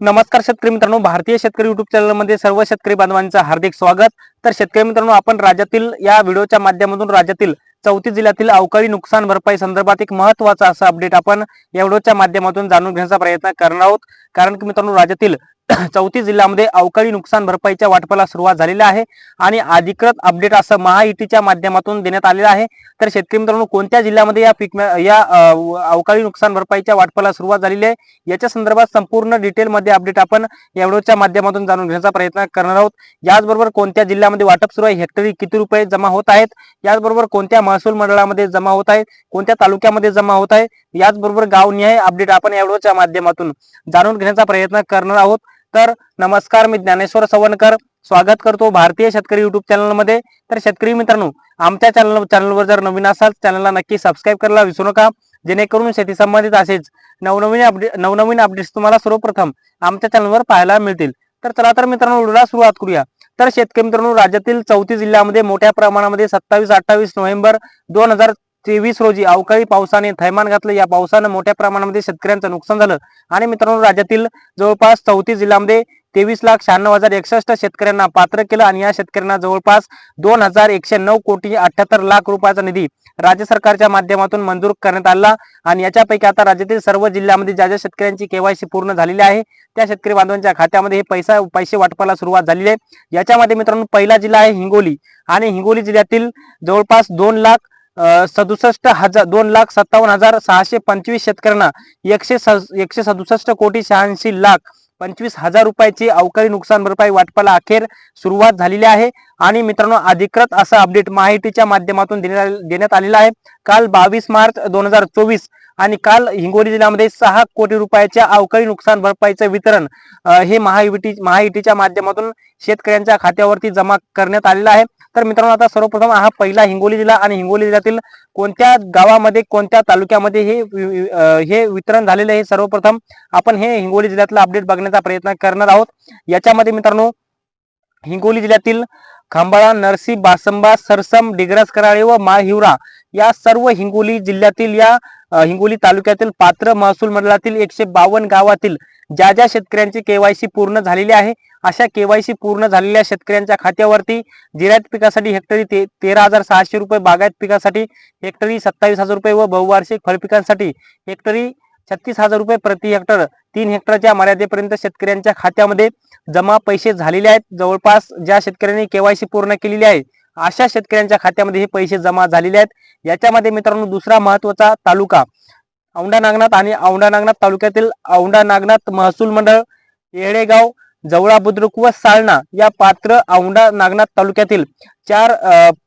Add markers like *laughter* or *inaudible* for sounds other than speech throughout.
नमस्कार शेतकरी मित्रांनो भारतीय शेतकरी युट्यूब चॅनलमध्ये सर्व शेतकरी बांधवांचं हार्दिक स्वागत. तर शेतकरी मित्रांनो आपण राज्यातील या व्हिडिओच्या माध्यमातून राज्यातील चौथी जिल्ह्यातील अवकाळी नुकसान भरपाई संदर्भात एक महत्त्वाचा असं अपडेट आपण या व्हिडिओच्या माध्यमातून जाणून घेण्याचा प्रयत्न करणार आहोत. कारण की मित्रांनो राज्यातील *coughs* चौथी जिल्ह्यामध्ये अवकाळी नुकसान भरपाईच्या वाटपाला सुरुवात झालेली आहे आणि अधिकृत अपडेट असं महायुतीच्या माध्यमातून देण्यात आलेलं आहे. तर शेतकरी मित्रांनो कोणत्या जिल्ह्यामध्ये या पीक या अवकाळी नुकसान भरपाईच्या वाटपाला सुरुवात झालेली आहे? याच्या संदर्भात संपूर्ण डिटेलमध्ये अपडेट आपण या व्हिडिओच्या माध्यमातून जाणून घेण्याचा प्रयत्न करणार आहोत. याचबरोबर कोणत्या जिल्ह्यामध्ये वाटप सुरू आहे? हेक्टरी किती रुपये जमा होत आहेत? याचबरोबर कोणत्या महसूल मंडळामध्ये जमा होत आहेत? कोणत्या तालुक्यामध्ये जमा होत आहे याचबरोबर गावनिहाय अपडेट आपण या व्हिडिओच्या माध्यमातून जाणून घेण्याचा प्रयत्न करणार आहोत. तर नमस्कार मी ज्ञानेश्वर सवणकर स्वागत करतो भारतीय शेतकरी युट्यूब चॅनलमध्ये तर शेतकरी मित्रांनो आमच्या चॅनल चॅनलवर जर नवीन असाल चॅनलला नक्की सबस्क्राईब करायला विसरू नका. जेणेकरून शेती संबंधित असेच नवनवीन अपडेट नवनवीन अपडेट्स तुम्हाला सर्वप्रथम आमच्या चॅनलवर पाहायला मिळतील. तर चला तर मित्रांनो व्हिडिओला सुरुवात करूया. तर शेतकरी मित्रांनो राज्यातील चौथी जिल्ह्यामध्ये मोठ्या प्रमाणामध्ये सत्तावीस अठ्ठावीस नोव्हेंबर दोन हजार तेवीस रोजी अवकाळी पावसाने थैमान घातलं. या पावसानं मोठ्या प्रमाणामध्ये शेतकऱ्यांचं नुकसान झालं. आणि मित्रांनो राज्यातील जवळपास चौतीस जिल्ह्यामध्ये तेवीस लाख शहाण्णव हजार एकसष्ट शेतकऱ्यांना पात्र केलं आणि या शेतकऱ्यांना जवळपास दोन हजार एकशे नऊ कोटी अठ्याहत्तर लाख रुपयाचा निधी राज्य सरकारच्या माध्यमातून मंजूर करण्यात आला. आणि याच्यापैकी आता राज्यातील सर्व जिल्ह्यामध्ये ज्या ज्या शेतकऱ्यांची केवायसी पूर्ण झालेली आहे त्या शेतकरी बांधवांच्या खात्यामध्ये हे पैसा पैसे वाटपाला सुरुवात झालेली आहे. याच्यामध्ये मित्रांनो पहिला जिल्हा आहे हिंगोली. आणि हिंगोली जिल्ह्यातील जवळपास दोन लाख सदुसष्ट हजार दोन लाख सत्तावन्न हजार सहाशे पंचवीस शेतकऱ्यांना एकशे स- एकशे सदुसष्ट कोटी शहाऐंशी लाख पंचवीस हजार रुपयाची अवकाळी नुकसान भरपाई वाटपाला अखेर सुरुवात झालेली आहे. आणि मित्रांनो अधिकृत असा अपडेट माहितीच्या माध्यमातून देण्यात देण्यात आलेला आहे. काल बावीस मार्च दोन हजार चोवीस आणि काल हिंगोली जिल्ह्यामध्ये सहा कोटी रुपयाच्या अवकाळी नुकसान भरपाईचं वितरण हे महायुती महायुतीच्या माध्यमातून शेतकऱ्यांच्या खात्यावरती जमा करण्यात आलेलं आहे. तर मित्रांनो आता सर्वप्रथम हा पहिला हिंगोली जिल्हा आणि हिंगोली जिल्ह्यातील कोणत्या गावामध्ये कोणत्या तालुक्यामध्ये हे हे वितरण झालेलं आहे सर्वप्रथम आपण हे हिंगोली जिल्ह्यातलं अपडेट बघण्याचा प्रयत्न करणार आहोत. याच्यामध्ये मित्रांनो हिंगोली जिल्ह्यातील खांबाळा नरसी बासंबा सरसम डिग्रस कराळे व माळहिवरा या सर्व हिंगोली जिल्ह्यातील या हिंगोली तालुक्यातील पात्र महसूल मंडळातील एकशे बावन्न गावातील ज्या ज्या शेतकऱ्यांची केवायसी पूर्ण झालेली आहे अशा केवायसी पूर्ण झालेल्या शेतकऱ्यांच्या खात्यावरती जिरायत पिकासाठी हेक्टरी ते तेरा हजार सहाशे रुपये बागायत पिकासाठी हेक्टरी सत्तावीस हजार रुपये व बहुवार्षिक फळपिकांसाठी हेक्टरी छत्तीस हजार रुपये प्रति हेक्टर तीन हेक्टरच्या मर्यादेपर्यंत शेतकऱ्यांच्या खात्यामध्ये जमा पैसे झालेले आहेत. जवळपास ज्या शेतकऱ्यांनी केवायसी पूर्ण केलेली आहे अशा शेतकऱ्यांच्या खात्यामध्ये हे पैसे जमा झालेले आहेत. याच्यामध्ये मित्रांनो दुसरा महत्त्वाचा तालुका औंढा नागनाथ आणि औंढा नागनाथ तालुक्यातील औंढा नागनाथ महसूल मंडळ येळेगाव जवळा बुद्रुक व साळणा या पात्र औंढा नागनाथ तालुक्यातील चार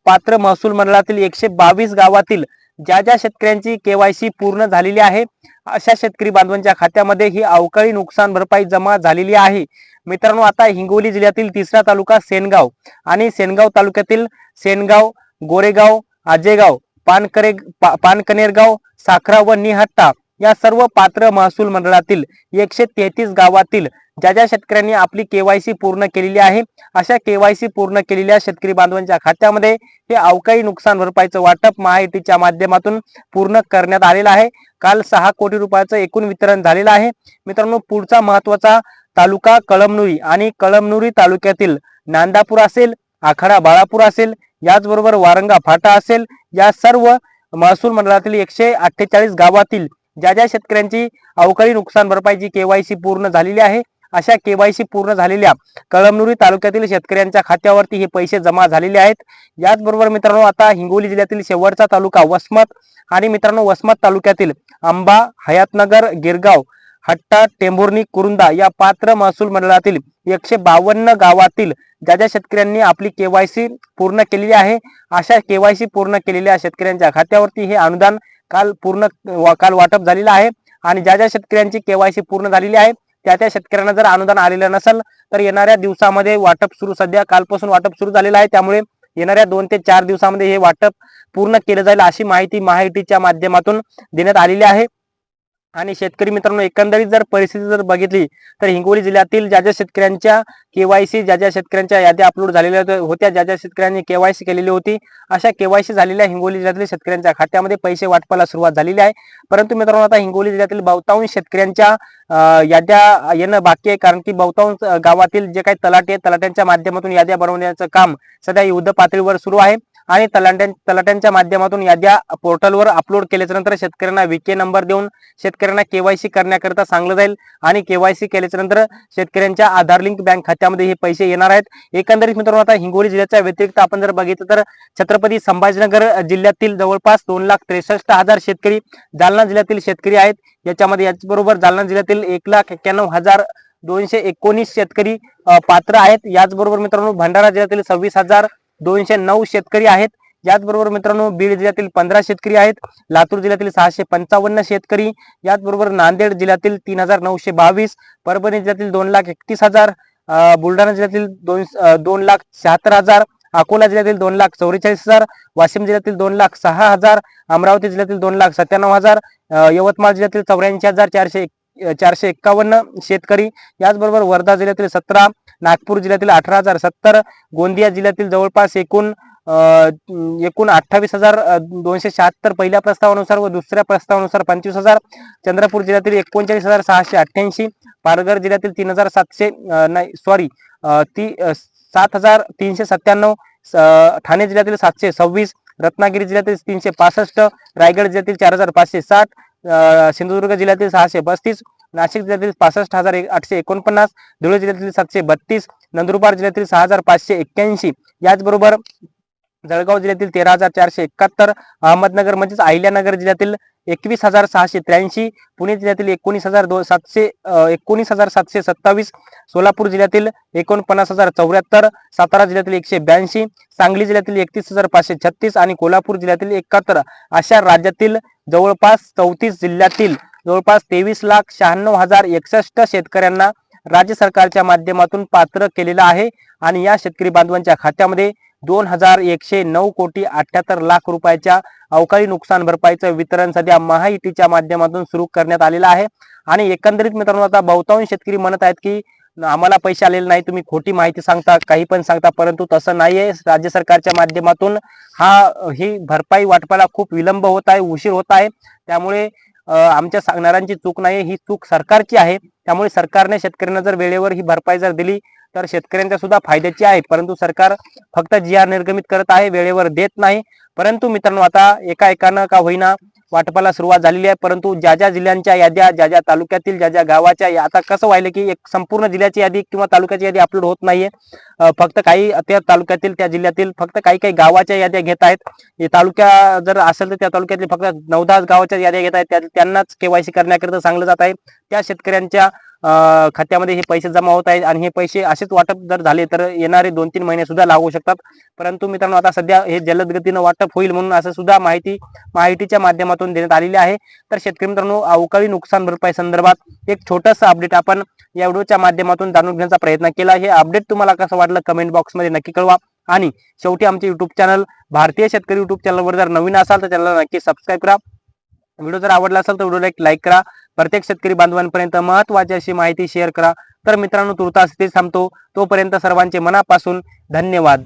पात्र महसूल मंडळातील एकशे बावीस गावातील ज्या ज्या शेतकऱ्यांची केवायसी पूर्ण झालेली आहे अशा शेतकरी बांधवांच्या खात्यामध्ये ही अवकाळी नुकसान भरपाई जमा झालेली आहे. मित्रांनो आता हिंगोली जिल्ह्यातील तिसरा तालुका सेनगाव आणि सेनगाव तालुक्यातील सेनगाव गोरेगाव आजेगाव पानकरे पा- पानकनेरगाव साखरा व निहट्टा या सर्व पात्र महसूल मंडळातील एकशे तेहतीस गावातील ज्या ज्या शेतकऱ्यांनी आपली केवायसी पूर्ण केलेली आहे अशा केवायसी पूर्ण केलेल्या शेतकरी बांधवांच्या खात्यामध्ये हे अवकाळी नुकसान भरपाईचं वाटप महायुतीच्या माध्यमातून पूर्ण करण्यात आलेलं आहे. काल सहा कोटी रुपयाचं एकूण वितरण झालेलं आहे. मित्रांनो पुढचा महत्त्वाचा तालुका कळमनुरी आणि कळमनुरी तालुक्यातील नांदापूर असेल आखाडा बाळापूर असेल याचबरोबर वारंगा फाटा असेल या सर्व महसूल मंडळातील एकशे अठ्ठेचाळीस गावातील ज्या ज्या शेतकऱ्यांची अवकाळी नुकसान भरपाईची केवायसी पूर्ण झालेली आहे अशा केवायसी पूर्ण झालेल्या कळमनुरी तालुक्यातील शेतकऱ्यांच्या खात्यावरती हे पैसे जमा झालेले आहेत. याचबरोबर मित्रांनो आता हिंगोली जिल्ह्यातील शेवटचा तालुका वसमत आणि मित्रांनो वसमत तालुक्यातील आंबा हयातनगर गिरगाव हट्टा टेंभुर्णी कुरुंदा या पात्र महसूल मंडळातील एकशे बावन्न गावातील ज्या ज्या शेतकऱ्यांनी आपली केवायसी पूर्ण केलेली आहे अशा केवायसी पूर्ण केलेल्या शेतकऱ्यांच्या खात्यावरती हे अनुदान काल पूर्ण वा- काल वाटप झालेलं आहे. आणि ज्या ज्या शेतकऱ्यांची केवायसी पूर्ण झालेली आहे त्या त्या शेतकऱ्यांना जर अनुदान आलेलं नसेल तर येणाऱ्या दिवसामध्ये वाटप सुरू सध्या कालपासून वाटप सुरू झालेलं आहे. त्यामुळे येणाऱ्या दोन ते चार दिवसामध्ये हे वाटप पूर्ण केलं जाईल अशी माहिती महायुतीच्या माध्यमातून देण्यात आलेली आहे. आणि शेतकरी मित्रांनो एकंदरीत जर परिस्थिती जर बघितली तर हिंगोली जिल्ह्यातील ज्या ज्या शेतकऱ्यांच्या केवायसी ज्या ज्या शेतकऱ्यांच्या याद्या अपलोड झालेल्या होत्या- ज्या ज्या शेतकऱ्यांनी केवायसी केलेली होती अशा केवायसी झालेल्या हिंगोली जिल्ह्यातील शेतकऱ्यांच्या खात्यामध्ये पैसे वाटपाला सुरुवात झालेली आहे. परंतु मित्रांनो आता हिंगोली जिल्ह्यातील बहुतांश शेतकऱ्यांच्या याद्या येणं बाकी आहे कारण की बहुतांश गावातील जे काही तलाटे तलाट्यांच्या माध्यमातून याद्या बनवण्याचं काम सध्या युद्ध पातळीवर सुरू आहे. आणि तलाट्यां तलाट्यांच्या माध्यमातून याद्या पोर्टलवर अपलोड केल्याच्यानंतर शेतकऱ्यांना विके नंबर देऊन शेतकऱ्यांना केवायसी करण्याकरिता सांगलं जाईल आणि केवायसी केल्याच्यानंतर शेतकऱ्यांच्या आधार लिंक बँक खात्यामध्ये हे पैसे येणार आहेत. एकंदरीत मित्रांनो आता हिंगोली जिल्ह्याच्या व्यतिरिक्त आपण जर बघितलं तर छत्रपती संभाजीनगर जिल्ह्यातील जवळपास दोन लाख त्रेसष्ट हजार शेतकरी जालना जिल्ह्यातील शेतकरी आहेत. याच्यामध्ये याचबरोबर जालना जिल्ह्यातील एक लाख एक्क्याण्णव हजार दोनशे एकोणीस शेतकरी पात्र आहेत. याचबरोबर मित्रांनो भंडारा जिल्ह्यातील सव्वीस हजार दोनशे नऊ शेतकरी आहेत. याचबरोबर मित्रांनो बीड जिल्ह्यातील पंधरा शेतकरी आहेत. लातूर जिल्ह्यातील सहाशे पंचावन्न शेतकरी. याचबरोबर नांदेड जिल्ह्यातील तीन हजार नऊशे बावीस. परभणी जिल्ह्यातील दोन लाख एकतीस हजार. बुलढाणा जिल्ह्यातील दोन दोन लाख शहात्तर हजार. अकोला जिल्ह्यातील दोन लाख चौवेचाळीस हजार. वाशिम जिल्ह्यातील दोन लाख सहा हजार. अमरावती जिल्ह्यातील दोन लाख सत्त्याण्णव हजार. यवतमाळ जिल्ह्यातील चौऱ्याऐंशी हजार चारशे चारशे एक्कावन्न शेतकरी. याचबरोबर वर्धा जिल्ह्यातील सतरा नागपूर जिल्ह्यातील अठरा हजार सत्तर गोंदिया जिल्ह्यातील जवळपास एकूण एकूण अठ्ठावीस हजार दोनशे शहात्तर पहिल्या प्रस्तावानुसार व दुसऱ्या प्रस्तावानुसार पंचवीस हजार चंद्रपूर जिल्ह्यातील एकोणचाळीस हजार सहाशे अठ्ठ्याऐंशी पालघर जिल्ह्यातील तीन हजार सातशे नाही सॉरी ती सात हजार तीनशे सत्त्याण्णव ठाणे जिल्ह्यातील सातशे सव्वीस रत्नागिरी जिल्ह्यातील तीनशे पासष्ट रायगड जिल्ह्यातील चार हजार पाचशे साठ सिंधुदुर्ग जिल्ह्यातील सहाशे पस्तीस नाशिक जिल्ह्यातील पासष्ट हजार एक- आठशे एकोणपन्नास धुळे जिल्ह्यातील सातशे बत्तीस नंदुरबार जिल्ह्यातील सहा हजार पाचशे एक्क्याऐंशी. याचबरोबर जळगाव जिल्ह्यातील तेरा हजार चारशे एकाहत्तर अहमदनगर म्हणजेच अहिल्यानगर जिल्ह्यातील एकवीस हजार सहाशे त्र्याऐंशी पुणे जिल्ह्यातील एकोणीस हजार दो सातशे एकोणीस हजार सातशे सत्तावीस सोलापूर जिल्ह्यातील एकोणपन्नास हजार चौऱ्याहत्तर सातारा जिल्ह्यातील एकशे ब्याऐंशी सांगली जिल्ह्यातील एकतीस हजार पाचशे छत्तीस आणि कोल्हापूर जिल्ह्यातील एकाहत्तर. अशा राज्यातील जवळपास चौतीस जिल्ह्यातील जवळपास तेवीस लाख शहाण्णव हजार एकसष्ट शेतकऱ्यांना राज्य सरकारच्या माध्यमातून पात्र केलेलं आहे आणि या शेतकरी बांधवांच्या खात्यामध्ये दोन हजार एकशे नऊ कोटी अठ्याहत्तर लाख रुपयाच्या अवकाळी नुकसान भरपाईचं वितरण सध्या महायुतीच्या माध्यमातून सुरू करण्यात आलेलं आहे. आणि एकंदरीत मित्रांनो आता बहुतांश शेतकरी म्हणत आहेत की आम्हाला पैसे आलेले नाही तुम्ही खोटी माहिती सांगता काही पण सांगता परंतु तसं नाहीये. राज्य सरकारच्या माध्यमातून हा ही भरपाई वाटपाला खूप विलंब होत आहे उशीर होत आहे. त्यामुळे आमच्या सांगणाऱ्यांची चूक नाही ही चूक सरकारची आहे. त्यामुळे सरकारने शेतकऱ्यांना जर वेळेवर ही भरपाई जर दिली तर शेतकऱ्यांच्या सुद्धा फायद्याची आहे. परंतु सरकार फक्त जी आर निर्गमित करत आहे वेळेवर देत नाही. परंतु मित्रांनो आता एका एकानं का होईना वाटपाला सुरुवात झालेली आहे. परंतु ज्या ज्या जिल्ह्यांच्या याद्या ज्या ज्या तालुक्यातील ज्या ज्या गावाच्या आता कसं व्हायलं की एक संपूर्ण जिल्ह्याची यादी किंवा तालुक्याची यादी अपलोड होत नाहीये. फक्त काही त्या तालुक्यातील त्या जिल्ह्यातील फक्त काही काही गावाच्या याद्या घेत आहेत. तालुक्या जर असेल तर त्या तालुक्यातील फक्त नऊ दहा गावाच्या याद्या घेत आहेत. त्या- त्यांनाच केवायसी करण्याकरिता सांगलं जात आहे. त्या शेतकऱ्यांच्या खात्यामध्ये हे पैसे जमा होत आहेत आणि हे पैसे असेच वाटप जर झाले तर येणारे दोन तीन महिने सुद्धा लागू शकतात. परंतु मित्रांनो आता सध्या हे जलद गतीनं वाटप होईल म्हणून असं सुद्धा माहिती माहितीच्या माध्यमातून देण्यात आलेली आहे. तर शेतकरी मित्रांनो अवकाळी नुकसान भरपाई संदर्भात एक छोटंसं अपडेट आपण या व्हिडिओच्या माध्यमातून जाणून घेण्याचा प्रयत्न केला. हे अपडेट तुम्हाला कसं वाटलं कमेंट बॉक्समध्ये नक्की कळवा. आणि शेवटी आमचे युट्यूब चॅनल भारतीय शेतकरी युट्यूब चॅनलवर जर नवीन असाल तर चॅनलला नक्की सबस्क्राईब करा. व्हिडिओ जर आवडला असेल तर व्हिडिओला एक लाईक करा. प्रत्येक शेतकरी बांधवांपर्यंत महत्वाची अशी माहिती शेअर करा. तर मित्रांनो तुर्तास इथेच थांबतो. तोपर्यंत सर्वांचे मनापासून धन्यवाद.